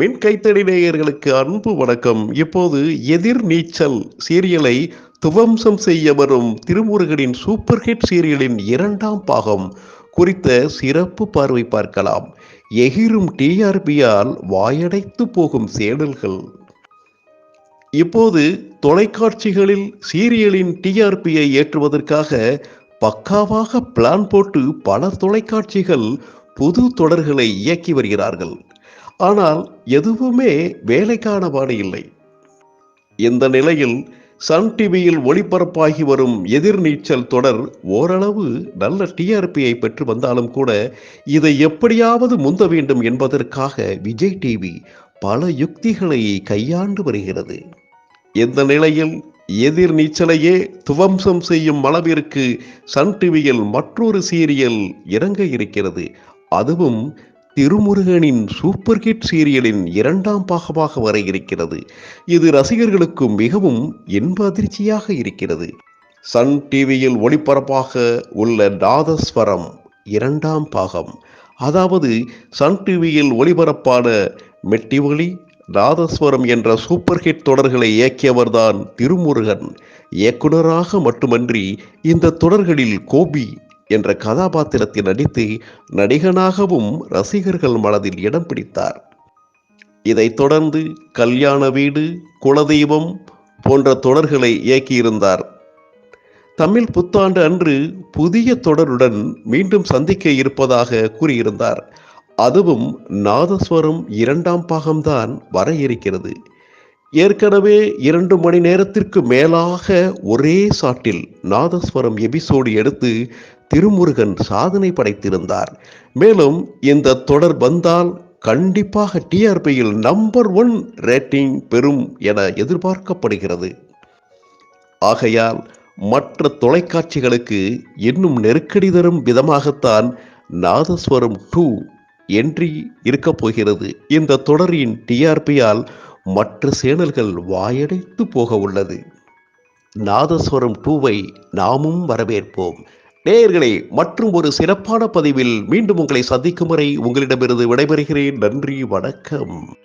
மின் கைத்தடி நேயர்களுக்கு அன்பு வணக்கம். இப்போது எதிர் நீச்சல் சீரியலை துவம்சம் செய்ய வரும் திருமுருகனின் சூப்பர் ஹிட் சீரியலின் இரண்டாம் பாகம் குறித்த சிறப்பு பார்வை பார்க்கலாம். எகிரும் டிஆர்பியால் வாயடைத்து போகும் சேனல்கள். இப்போது தொலைக்காட்சிகளில் சீரியலின் டிஆர்பியை ஏற்றுவதற்காக பக்காவாக பிளான் போட்டு பல தொலைக்காட்சிகள் புது தொடர்களை இயக்கி வருகிறார்கள். ஆனால் எதுவுமே வேலைக்கான பாடு இல்லை. இந்த நிலையில் சன் டிவியில் ஒளிபரப்பாகி வரும் எதிர்நீச்சல் தொடர் ஓரளவு நல்ல டிஆர்பியை பெற்று வந்தாலும் கூட இதை எப்படியாவது முந்த வேண்டும் என்பதற்காக விஜய் டிவி பல யுக்திகளை கையாண்டு வருகிறது. இந்த நிலையில் எதிர் நீச்சலையே துவம்சம் செய்யும் அளவிற்கு சன் டிவியில் மற்றொரு சீரியல் இறங்க இருக்கிறது. அதுவும் திருமுருகனின் சூப்பர் ஹிட் சீரியலின் இரண்டாம் பாகமாக வர இருக்கிறது. இது ரசிகர்களுக்கு மிகவும் இன்ப அதிர்ச்சியாக இருக்கிறது. சன் டிவியில் ஒளிபரப்பாக உள்ள நாதஸ்வரம் இரண்டாம் பாகம். அதாவது சன் டிவியில் ஒளிபரப்பான மெட்டிவழி நாதஸ்வரம் என்ற சூப்பர் ஹிட் தொடர்களை இயக்கியவர்தான் திருமுருகன். இயக்குனராக மட்டுமன்றி இந்த தொடர்களில் கோபி என்ற கதாபாத்திரத்தில் நடித்து நடிகனாகவும் ரசிகர்கள் மனதில் இடம் பிடித்தார். இதைத் தொடர்ந்து கல்யாண வீடு குலதெய்வம் போன்ற தொடர்களை இயக்கியிருந்தார். தமிழ் புத்தாண்டு அன்று புதிய தொடருடன் மீண்டும் சந்திக்க இருப்பதாக கூறியிருந்தார். அதுவும் நாதஸ்வரம் இரண்டாம் பாகம்தான் வர இருக்கிறது. ஏற்கனவே இரண்டு மணி நேரத்திற்கு மேலாக ஒரே சாட்டில் நாதஸ்வரம் எபிசோடு எடுத்து திருமுருகன் சாதனை படைத்திருந்தார். மேலும் இந்த தொடர் வந்தால் கண்டிப்பாக டிஆர்பியில் நம்பர் ஒன் ரேட்டிங் பெறும் என எதிர்பார்க்கப்படுகிறது. ஆகையால் மற்ற தொலைக்காட்சிகளுக்கு இன்னும் நெருக்கடி தரும் விதமாகத்தான் நாதஸ்வரம் டூ என்றி இருக்கப் போகிறது. இந்த தொடரின் டிஆர்பியால் மற்ற சேனல்கள் வாயடைத்து போக உள்ளது நாதஸ்வரம் டூவை நாமும் வரவேற்போம். நேயர்களே மற்றும் ஒரு சிறப்பான பதிவில் மீண்டும் உங்களை சந்திக்கும் வரை உங்களிடமிருந்து விடைபெறுகிறேன். நன்றி வணக்கம்.